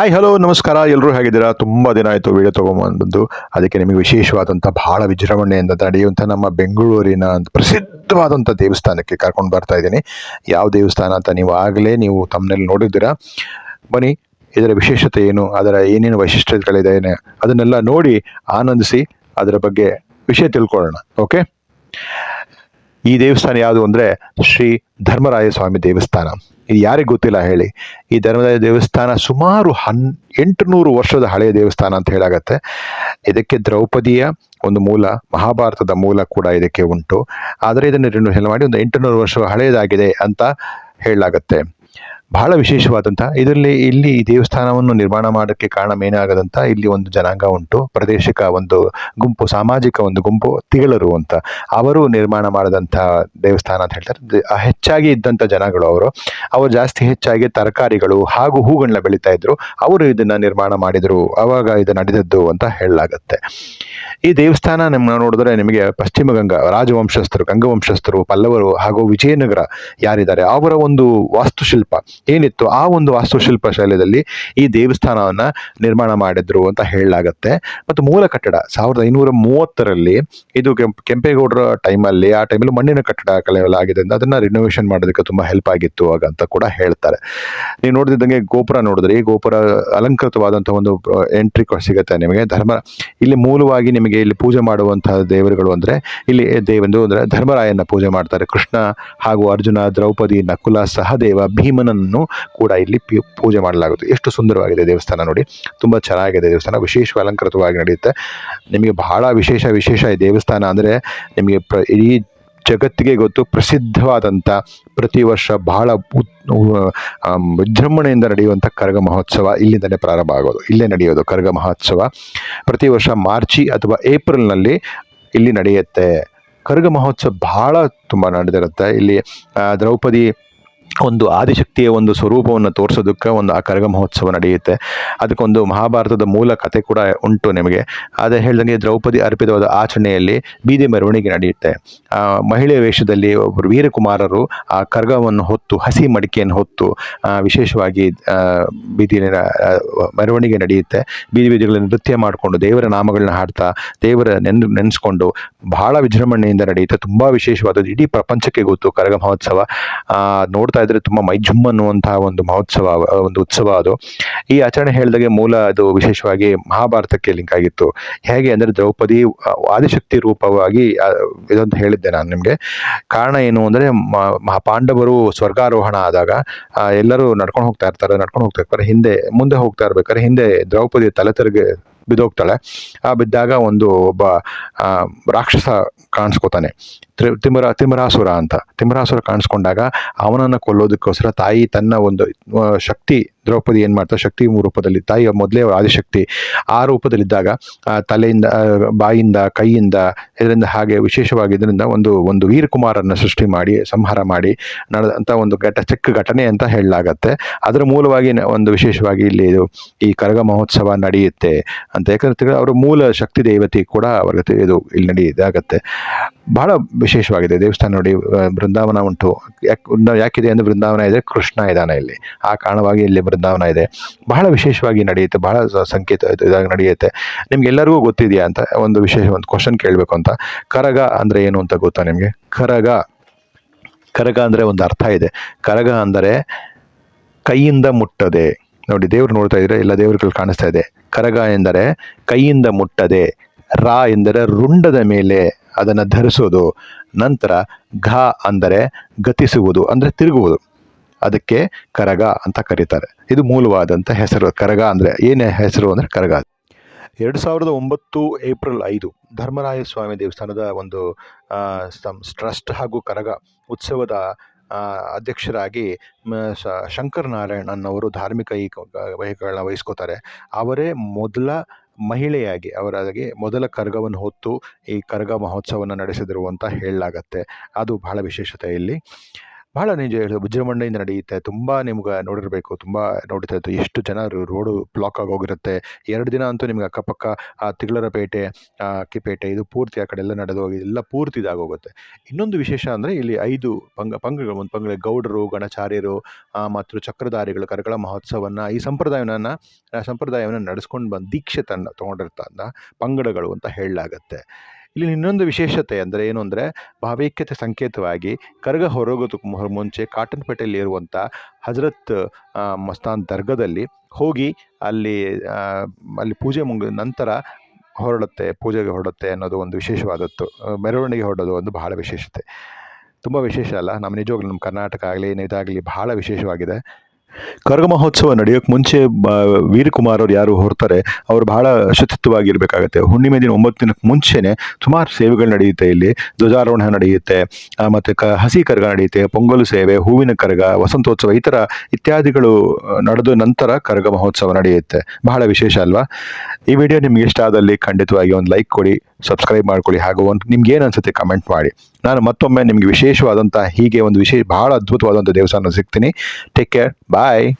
Hi hello ನಮಸ್ಕಾರ. ಎಲ್ಲರೂ ಹೇಗಿದ್ದೀರಾ? ತುಂಬ ದಿನ ಆಯಿತು ವಿಡಿಯೋ ತೊಗೊಂಬಂದು. ಅದಕ್ಕೆ ನಿಮಗೆ ವಿಶೇಷವಾದಂಥ ಬಹಳ ವಿಜೃಂಭಣೆಯಿಂದ ನಡೆಯುವಂಥ ನಮ್ಮ ಬೆಂಗಳೂರಿನ ಪ್ರಸಿದ್ಧವಾದಂಥ ದೇವಸ್ಥಾನಕ್ಕೆ ಕರ್ಕೊಂಡು ಬರ್ತಾ ಇದ್ದೀನಿ. ಯಾವ ದೇವಸ್ಥಾನ ಅಂತ ನೀವು ಆಗಲೇ ನೀವು ತಮ್ಮನೇಲಿ ನೋಡಿದ್ದೀರಾ? ಬನ್ನಿ, ಇದರ ವಿಶೇಷತೆ ಏನು, ಅದರ ಏನೇನು ವೈಶಿಷ್ಟ್ಯತೆಗಳಿದೆ ಏನೇ, ಅದನ್ನೆಲ್ಲ ನೋಡಿ ಆನಂದಿಸಿ ಅದರ ಬಗ್ಗೆ ವಿಷಯ ತಿಳ್ಕೊಳ್ಳೋಣ. ಓಕೆ ಈ ದೇವಸ್ಥಾನ ಯಾವುದು ಅಂದರೆ ಶ್ರೀ ಧರ್ಮರಾಯ ಸ್ವಾಮಿ ದೇವಸ್ಥಾನ. ಇದು ಯಾರಿಗೆ ಗೊತ್ತಿಲ್ಲ ಹೇಳಿ. ಈ ಧರ್ಮರಾಯ ದೇವಸ್ಥಾನ ಸುಮಾರು ಹನ್, ಎಂಟುನೂರು ವರ್ಷದ ಹಳೆಯ ದೇವಸ್ಥಾನ ಅಂತ ಹೇಳಾಗತ್ತೆ. ಇದಕ್ಕೆ ದ್ರೌಪದಿಯ ಒಂದು ಮೂಲ, ಮಹಾಭಾರತದ ಮೂಲ ಕೂಡ ಇದಕ್ಕೆ ಉಂಟು. ಆದರೆ ಇದನ್ನು ರಿನ್ಯೂವಲ್ ಮಾಡಿ ಒಂದು ಎಂಟುನೂರು ವರ್ಷ ಹಳೆಯದಾಗಿದೆ ಅಂತ ಹೇಳಲಾಗತ್ತೆ. ಬಹಳ ವಿಶೇಷವಾದಂಥ ಇದರಲ್ಲಿ ಇಲ್ಲಿ ದೇವಸ್ಥಾನವನ್ನು ನಿರ್ಮಾಣ ಮಾಡೋಕ್ಕೆ ಕಾರಣ ಏನಾಗದಂತ ಇಲ್ಲಿ ಒಂದು ಜನಾಂಗ ಉಂಟು, ಪ್ರದೇಶಿಕ ಒಂದು ಗುಂಪು, ಸಾಮಾಜಿಕ ಒಂದು ಗುಂಪು, ತಿಗಳರು ಅಂತ. ಅವರು ನಿರ್ಮಾಣ ಮಾಡಿದಂಥ ದೇವಸ್ಥಾನ ಅಂತ ಹೇಳ್ತಾರೆ. ಹೆಚ್ಚಾಗಿ ಇದ್ದಂಥ ಜನಗಳು ಅವರು. ಅವರು ಜಾಸ್ತಿ ಹೆಚ್ಚಾಗಿ ತರಕಾರಿಗಳು ಹಾಗೂ ಹೂಗಳನ್ನ ಬೆಳೀತಾ ಇದ್ರು. ಅವರು ಇದನ್ನ ನಿರ್ಮಾಣ ಮಾಡಿದ್ರು. ಅವಾಗ ಇದು ನಡೆದದ್ದು ಅಂತ ಹೇಳಲಾಗತ್ತೆ. ಈ ದೇವಸ್ಥಾನ ನಿಮ್ಮ ನೋಡಿದ್ರೆ ನಿಮಗೆ ಪಶ್ಚಿಮ ಗಂಗಾ, ರಾಜವಂಶಸ್ಥರು, ಗಂಗವಂಶಸ್ಥರು, ಪಲ್ಲವರು ಹಾಗೂ ವಿಜಯನಗರ ಯಾರಿದ್ದಾರೆ, ಅವರ ಒಂದು ವಾಸ್ತುಶಿಲ್ಪ. ಏನಿತ್ತು ಆ ಒಂದು ವಾಸ್ತುಶಿಲ್ಪ ಶೈಲಿಯಲ್ಲಿ ಈ ದೇವಸ್ಥಾನವನ್ನ ನಿರ್ಮಾಣ ಮಾಡಿದ್ರು ಅಂತ ಹೇಳಲಾಗತ್ತೆ. ಮತ್ತು ಮೂಲ ಕಟ್ಟಡ, ಸಾವಿರದ ಐನೂರ ಮೂವತ್ತರಲ್ಲಿ ಇದು ಕೆಂಪ್, ಕೆಂಪೇಗೌಡರ ಟೈಮಲ್ಲಿ ಆ ಟೈಮಲ್ಲಿ ಮಣ್ಣಿನ ಕಟ್ಟಡ ಕಲೆಯಲಾಗಿದೆ ಅದನ್ನ ರಿನೋವೇಷನ್ ಮಾಡೋದಕ್ಕೆ ತುಂಬಾ ಹೆಲ್ಪ್ ಆಗಿತ್ತು ಆಗ ಅಂತ ಕೂಡ ಹೇಳ್ತಾರೆ. ನೀವು ನೋಡಿದಂಗೆ ಗೋಪುರ ನೋಡಿದ್ರೆ, ಈ ಗೋಪುರ ಅಲಂಕೃತವಾದಂಥ ಒಂದು ಎಂಟ್ರಿ ಸಿಗುತ್ತೆ ನಿಮಗೆ. ಧರ್ಮ, ಇಲ್ಲಿ ಮೂಲವಾಗಿ ನಿಮಗೆ ಇಲ್ಲಿ ಪೂಜೆ ಮಾಡುವಂತಹ ದೇವರುಗಳು ಅಂದ್ರೆ, ಇಲ್ಲಿ ದೇವಂದು ಅಂದರೆ ಧರ್ಮರಾಯನ ಪೂಜೆ ಮಾಡ್ತಾರೆ. ಕೃಷ್ಣ ಹಾಗೂ ಅರ್ಜುನ, ದ್ರೌಪದಿ, ನಕುಲ, ಸಹದೇವ, ಭೀಮನನ್ನು ಕೂಡ ಇಲ್ಲಿ ಪೂಜೆ ಮಾಡಲಾಗುತ್ತೆ. ಎಷ್ಟು ಸುಂದರವಾಗಿದೆ ದೇವಸ್ಥಾನ ನೋಡಿ. ತುಂಬಾ ಚೆನ್ನಾಗಿದೆ ದೇವಸ್ಥಾನ. ವಿಶೇಷ ಅಲಂಕೃತವಾಗಿ ನಡೆಯುತ್ತೆ. ನಿಮಗೆ ಬಹಳ ವಿಶೇಷ ವಿಶೇಷ ಈ ದೇವಸ್ಥಾನ ಅಂದ್ರೆ ನಿಮಗೆ ಪ್ರ, ಇಡೀ ಜಗತ್ತಿಗೆ ಗೊತ್ತು ಪ್ರಸಿದ್ಧವಾದಂಥ ಪ್ರತಿ ವರ್ಷ ಬಹಳ ವಿಜೃಂಭಣೆಯಿಂದ ನಡೆಯುವಂಥ ಕರಗ ಮಹೋತ್ಸವ ಇಲ್ಲಿಂದಲೇ ಪ್ರಾರಂಭ ಆಗೋದು. ಇಲ್ಲೇ ನಡೆಯೋದು ಕರಗ ಮಹೋತ್ಸವ. ಪ್ರತಿ ವರ್ಷ ಮಾರ್ಚಿ ಅಥವಾ ಏಪ್ರಿಲ್ನಲ್ಲಿ ಇಲ್ಲಿ ನಡೆಯುತ್ತೆ. ಕರಗ ಮಹೋತ್ಸವ ಬಹಳ ತುಂಬ ನಡೆದಿರುತ್ತೆ. ಇಲ್ಲಿ ದ್ರೌಪದಿ ಒಂದು ಆದಿಶಕ್ತಿಯ ಒಂದು ಸ್ವರೂಪವನ್ನು ತೋರಿಸೋದಕ್ಕೆ ಒಂದು ಆ ಕರಗ ಮಹೋತ್ಸವ ನಡೆಯುತ್ತೆ. ಅದಕ್ಕೊಂದು ಮಹಾಭಾರತದ ಮೂಲ ಕಥೆ ಕೂಡ ಉಂಟು ನಿಮಗೆ. ಅದೇ ಹೇಳ್ದಂಗೆ ದ್ರೌಪದಿ ಅರ್ಪಿತವಾದ ಆಚರಣೆಯಲ್ಲಿ ಬೀದಿ ಮೆರವಣಿಗೆ ನಡೆಯುತ್ತೆ. ಮಹಿಳೆ ವೇಷದಲ್ಲಿ ಒಬ್ಬರು ವೀರಕುಮಾರರು ಆ ಕರಗವನ್ನು ಹೊತ್ತು ಹಸಿ ಮಡಿಕೆಯನ್ನು ಹೊತ್ತು ವಿಶೇಷವಾಗಿ ಬೀದಿ ಮೆರವಣಿಗೆ ನಡೆಯುತ್ತೆ. ಬೀದಿ ಬೀದಿಗಳಲ್ಲಿ ನೃತ್ಯ ಮಾಡಿಕೊಂಡು ದೇವರ ನಾಮಗಳನ್ನ ಹಾಡ್ತಾ ದೇವರ ನೆನ್ ನೆನೆಸ್ಕೊಂಡು ಬಹಳ ವಿಜೃಂಭಣೆಯಿಂದ ನಡೆಯುತ್ತೆ. ತುಂಬ ವಿಶೇಷವಾದದ್ದು. ಇಡೀ ಪ್ರಪಂಚಕ್ಕೆ ಗೊತ್ತು ಕರಗ ಮಹೋತ್ಸವ. ಆ, ನೋಡ್ತಾ ಇದ್ರೆ ತುಂಬಾ ಮೈ ಜುಮ್ ಅನ್ನುವಂತಹ ಒಂದು ಮಹೋತ್ಸವ ಒಂದು ಉತ್ಸವ ಅದು. ಈ ಆಚರಣೆ ಹೇಳಿದಾಗೆ ಮೂಲ ಅದು ವಿಶೇಷವಾಗಿ ಮಹಾಭಾರತಕ್ಕೆ ಲಿಂಕ್ ಆಗಿತ್ತು. ಹೇಗೆ ಅಂದ್ರೆ ದ್ರೌಪದಿ ಆದಿಶಕ್ತಿ ರೂಪವಾಗಿ ಇದೊಂದು ಹೇಳಿದ್ದೆ ನಾನು ನಿಮಗೆ. ಕಾರಣ ಏನು ಅಂದ್ರೆ ಪಾಂಡವರು ಸ್ವರ್ಗಾರೋಹಣ ಆದಾಗ ಎಲ್ಲರೂ ನಡ್ಕೊಂಡು ಹೋಗ್ತಾ ಇರ್ತಾರೆ, ನಡ್ಕೊಂಡು ಹೋಗ್ತಾ ಇರ್ತಾರೆ. ಹಿಂದೆ, ಮುಂದೆ ಹೋಗ್ತಾ ಇರ್ಬೇಕಾದ್ರೆ ಹಿಂದೆ ದ್ರೌಪದಿ ತಲೆ ತೆರಿಗೆ ಬಿದ್ದೋಗ್ತಾಳೆ. ಆ, ಬಿದ್ದಾಗ ಒಂದು ಒಬ್ಬ ರಾಕ್ಷಸ ಕಾಣಿಸ್ಕೋತಾನೆ. ತಿಮರ, ತಿಮರಾಸುರ ಅಂತ. ತಿಮರಾಸುರ ಕಾಣಿಸ್ಕೊಂಡಾಗ ಅವನನ್ನು ಕೊಲ್ಲೋದಕ್ಕೋಸ್ಕರ ತಾಯಿ ತನ್ನ ಒಂದು ಶಕ್ತಿ, ದ್ರೌಪದಿ ಏನು ಮಾಡ್ತಾರೆ ಶಕ್ತಿ ರೂಪದಲ್ಲಿ ತಾಯಿ ಮೊದಲೇ ಆದಿಶಕ್ತಿ ಆ ರೂಪದಲ್ಲಿದ್ದಾಗ ತಲೆಯಿಂದ ಬಾಯಿಂದ, ಕೈಯಿಂದ, ಇದರಿಂದ ಹಾಗೆ ವಿಶೇಷವಾಗಿ ಇದರಿಂದ ಒಂದು ಒಂದು ವೀರಕುಮಾರನ್ನು ಸೃಷ್ಟಿ ಮಾಡಿ, ಸಂಹಾರ ಮಾಡಿ ನಡೆದಂಥ ಒಂದು ಘಟ ಚಿಕ್ಕ ಘಟನೆ ಅಂತ ಹೇಳಲಾಗತ್ತೆ. ಅದರ ಮೂಲವಾಗಿ ಒಂದು ವಿಶೇಷವಾಗಿ ಇಲ್ಲಿ ಇದು ಈ ಕರಗ ಮಹೋತ್ಸವ ನಡೆಯುತ್ತೆ ಅಂತ. ಯಾಕಂದ್ರೆ ಅವರ ಮೂಲ ಶಕ್ತಿ ದೇವತೆ ಕೂಡ ಅವ್ರಿಗೆ ಇದು ಇಲ್ಲಿ ನಡೆಯುತ್ತೆ ಆಗತ್ತೆ ಬಹಳ ವಿಶೇಷವಾಗಿದೆ. ದೇವಸ್ಥಾನ ನೋಡಿ ಬೃಂದಾವನ ಉಂಟು. ಯಾಕೆ ಯಾಕಿದೆ ಅಂದ್ರೆ ಬೃಂದಾವನ ಇದೆ, ಕೃಷ್ಣ ಇದ್ದಾನೆ ಇಲ್ಲಿ. ಆ ಕಾರಣವಾಗಿ ಇಲ್ಲಿ ಬೃಂದಾವನ ಇದೆ. ಬಹಳ ವಿಶೇಷವಾಗಿ ನಡೆಯುತ್ತೆ, ಬಹಳ ಸಂಕೇತ ಇದು- ಇದಾಗಿ ನಡೆಯುತ್ತೆ. ನಿಮ್ಗೆಲ್ಲರಿಗೂ ಗೊತ್ತಿದೆಯಾ ಅಂತ ಒಂದು ವಿಶೇಷ, ಒಂದು ಕ್ವಶನ್ ಕೇಳಬೇಕು ಅಂತ. ಕರಗ ಅಂದ್ರೆ ಏನು ಅಂತ ಗೊತ್ತಾ ನಿಮಗೆ? ಕರಗ ಕರಗ ಅಂದ್ರೆ ಒಂದು ಅರ್ಥ ಇದೆ. ಕರಗ ಅಂದರೆ ಕೈಯಿಂದ ಮುಟ್ಟದೆ. ನೋಡಿ, ದೇವ್ರು ನೋಡ್ತಾ ಇದ್ರೆ ಎಲ್ಲ ದೇವರುಗಳು ಕಾಣಿಸ್ತಾ ಇದೆ. ಕರಗ ಎಂದರೆ ಕೈಯಿಂದ ಮುಟ್ಟದೆ, ರಾ ಎಂದರೆ ರುಂಡದ ಮೇಲೆ ಅದನ್ನು ಧರಿಸೋದು. ನಂತರ ಘ ಅಂದರೆ ಗತಿಸುವುದು, ಅಂದರೆ ತಿರುಗುವುದು. ಅದಕ್ಕೆ ಕರಗ ಅಂತ ಕರೀತಾರೆ. ಇದು ಮೂಲವಾದಂಥ ಹೆಸರು. ಕರಗ ಅಂದರೆ ಏನೇ ಹೆಸರು ಅಂದರೆ ಕರಗ. ಎರಡು ಸಾವಿರದ ಒಂಬತ್ತು ಏಪ್ರಿಲ್ ಐದು, ಧರ್ಮರಾಯ ಸ್ವಾಮಿ ದೇವಸ್ಥಾನದ ಒಂದು ಟ್ರಸ್ಟ್ ಹಾಗೂ ಕರಗ ಉತ್ಸವದ ಅಧ್ಯಕ್ಷರಾಗಿ ಶಂಕರ್ ನಾರಾಯಣ್ ಅನ್ನೋರು ಧಾರ್ಮಿಕ ಈ ವಹಿಗಳನ್ನ ವಹಿಸ್ಕೋತಾರೆ. ಅವರೇ ಮೊದಲ ಮಹಿಳೆಯಾಗಿ ಅವರಾಗಿ ಮೊದಲ ಕರಗವನ್ನು ಹೊತ್ತು ಈ ಕರಗ ಮಹೋತ್ಸವವನ್ನು ನಡೆಸಿದರು ಅಂತ ಹೇಳಲಾಗತ್ತೆ. ಅದು ಬಹಳ ವಿಶೇಷತೆ ಇಲ್ಲಿ. ಬಹಳ ನಿಜ ಹೇಳೋದು ವಿಜೃಂಭಣೆಯಿಂದ ನಡೆಯುತ್ತೆ. ತುಂಬ ನಿಮ್ಗೆ ನೋಡಿರಬೇಕು, ತುಂಬ ನೋಡ್ತಾ ಇತ್ತು. ಎಷ್ಟು ಜನ ರೋಡು ಬ್ಲಾಕ್ ಆಗಿ ಹೋಗಿರುತ್ತೆ. ಎರಡು ದಿನ ಅಂತೂ ನಿಮ್ಗೆ ಅಕ್ಕಪಕ್ಕ, ಆ ತಿಗಳರಪೇಟೆ ಅಕ್ಕಿಪೇಟೆ, ಇದು ಪೂರ್ತಿ ಆ ಕಡೆ ಎಲ್ಲ ನಡೆದು ಹೋಗಿ ಎಲ್ಲ ಪೂರ್ತಿ ಇದಾಗೋಗುತ್ತೆ. ಇನ್ನೊಂದು ವಿಶೇಷ ಅಂದರೆ ಇಲ್ಲಿ ಐದು ಪಂಗ, ಪಂಗಗಳು, ಒಂದು ಪಂಗಡ ಗೌಡರು, ಗಣಚಾರ್ಯರು ಮತ್ತು ಚಕ್ರಧಾರಿಗಳು ಕರಗಳ ಮಹೋತ್ಸವವನ್ನು ಈ ಸಂಪ್ರದಾಯವನ್ನು ಸಂಪ್ರದಾಯವನ್ನು ನಡೆಸ್ಕೊಂಡು ಬಂದು ದೀಕ್ಷೆ ತನ್ನ ತೊಗೊಂಡಿರ್ತಾನ ಪಂಗಡಗಳು ಅಂತ ಹೇಳಲಾಗತ್ತೆ. ಇಲ್ಲಿ ಇನ್ನೊಂದು ವಿಶೇಷತೆ ಅಂದರೆ ಏನು ಅಂದರೆ ಭಾವೈಕ್ಯತೆ ಸಂಕೇತವಾಗಿ ಕರಗ ಹೊರಗೋದಕ್ಕೆ ಮುಂಚೆ ಕಾಟನ್ಪೇಟೆಯಲ್ಲಿ ಇರುವಂಥ ಹಜರತ್ ಮಸ್ತಾನ್ ದರ್ಗಾದಲ್ಲಿ ಹೋಗಿ ಅಲ್ಲಿ ಅಲ್ಲಿ ಪೂಜೆ ಮುಗಿದ ನಂತರ ಹೊರಡುತ್ತೆ, ಪೂಜೆಗೆ ಹೊರಡುತ್ತೆ ಅನ್ನೋದು ಒಂದು ವಿಶೇಷವಾದದ್ದು. ಮೆರವಣಿಗೆ ಹೊರಡೋದು ಒಂದು ಬಹಳ ವಿಶೇಷತೆ. ತುಂಬ ವಿಶೇಷ ಅಲ್ಲ, ನಮ್ಮ ನಿಜವಾಗ್ಲೂ ನಮ್ಮ ಕರ್ನಾಟಕ ಆಗಲಿ ಇದಾಗಲಿ ಬಹಳ ವಿಶೇಷವಾಗಿದೆ. ಕರಗ ಮಹೋತ್ಸವ ನಡೆಯೋಕ್ಕೆ ಮುಂಚೆ ವೀರಕುಮಾರ್ ಅವ್ರು ಯಾರು ಹೊರ್ತಾರೆ, ಅವರು ಬಹಳ ಶುಚಿತ್ವವಾಗಿರಬೇಕಾಗತ್ತೆ. ಹುಣ್ಣಿಮೆ ದಿನ ಒಂಬತ್ತು ದಿನಕ್ಕೆ ಮುಂಚೆನೇ ಸುಮಾರು ಸೇವೆಗಳು ನಡೆಯುತ್ತೆ ಇಲ್ಲಿ. ಧ್ವಜಾರೋಹಣ ನಡೆಯುತ್ತೆ ಮತ್ತು ಕ, ಹಸಿ ಕರಗ ನಡೆಯುತ್ತೆ, ಪೊಂಗಲು ಸೇವೆ, ಹೂವಿನ ಕರಗ, ವಸಂತೋತ್ಸವ ಈ ಥರ ಇತ್ಯಾದಿಗಳು ನಡೆದ ನಂತರ ಕರಗ ಮಹೋತ್ಸವ ನಡೆಯುತ್ತೆ. ಬಹಳ ವಿಶೇಷ ಅಲ್ವಾ? ಈ ವಿಡಿಯೋ ನಿಮ್ಗೆ ಇಷ್ಟ ಆದಲ್ಲಿ ಖಂಡಿತವಾಗಿ ಒಂದು ಲೈಕ್ ಕೊಡಿ. ಸಬ್ಸ್ಕ್ರೈಬ್ ಮಾಡ್ಕೊಳ್ಳಿ. ಹಾಗೂ ಒಂದು ನಿಮ್ಗೆ ಏನು ಅನ್ಸುತ್ತೆ ಕಮೆಂಟ್ ಮಾಡಿ. ನಾನು ಮತ್ತೊಮ್ಮೆ ನಿಮಗೆ ವಿಶೇಷವಾದಂಥ ಹೀಗೆ ಒಂದು ವಿಶೇಷ, ಬಹಳ ಅದ್ಭುತವಾದಂಥ ದೇವಸ್ಥಾನ ಸಿಗ್ತೀನಿ. Take care bye